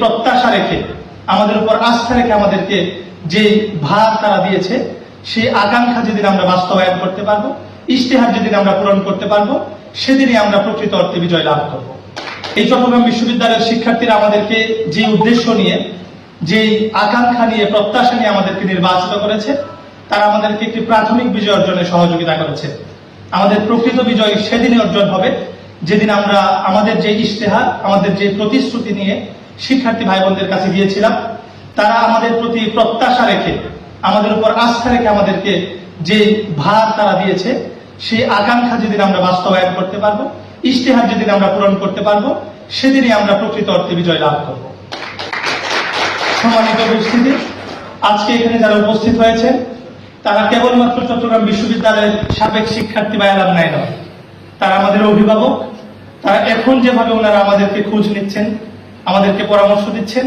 প্রত্যাশা রেখে, আমাদের উপর আস্থা রেখে আমাদেরকে যে ভার তারা দিয়েছে, সেই আকাঙ্ক্ষা যেদিন আমরা বাস্তবায়ন করতে পারব, ইশতেহার যেদিন আমরা পূরণ করতে পারব, সেদিনই আমরা প্রকৃত অর্থে বিজয় লাভ করব। এই চট্টগ্রাম বিশ্ববিদ্যালয়ের শিক্ষার্থীরা আমাদেরকে যে উদ্দেশ্য নিয়ে যে আকাঙ্ক্ষা নিয়ে, প্রত্যাশা নিয়ে আমাদেরকে নির্বাচিত করেছে, তারা আমাদেরকে একটি প্রাথমিক বিজয় অর্জনে সহযোগিতা করেছে। আমাদের প্রকৃত বিজয় সেদিনই অর্জন হবে, যেদিন আমরা আমাদের যে ইশতেহার, আমাদের যে প্রতিশ্রুতি নিয়ে শিক্ষার্থী ভাই বোনদের কাছে গিয়েছিলাম। তারা আমাদের প্রতি প্রত্যাশা রেখে, আমাদের উপর আস্থা রেখে আমাদেরকে যে ভার তারা দিয়েছে, সেই আকাঙ্ক্ষা যেদিন আমরা বাস্তবায়ন করতে পারব, ইশতেহার যেদিন আমরা পূরণ করতে পারব, সেদিনই আমরা প্রকৃত অর্থে বিজয় লাভ করব। সম্মানিত উপস্থিতি, আজকে এখানে যারা উপস্থিত হয়েছে তারা কেবলমাত্র চট্টগ্রাম বিশ্ববিদ্যালয়ের সাবেক শিক্ষার্থী বা এলাম নয় তারা আমাদের অভিভাবক, তারা এখন যেভাবে ওনারা আমাদেরকে খোঁজ নিচ্ছেন আমাদেরকে পরামর্শ দিচ্ছেন।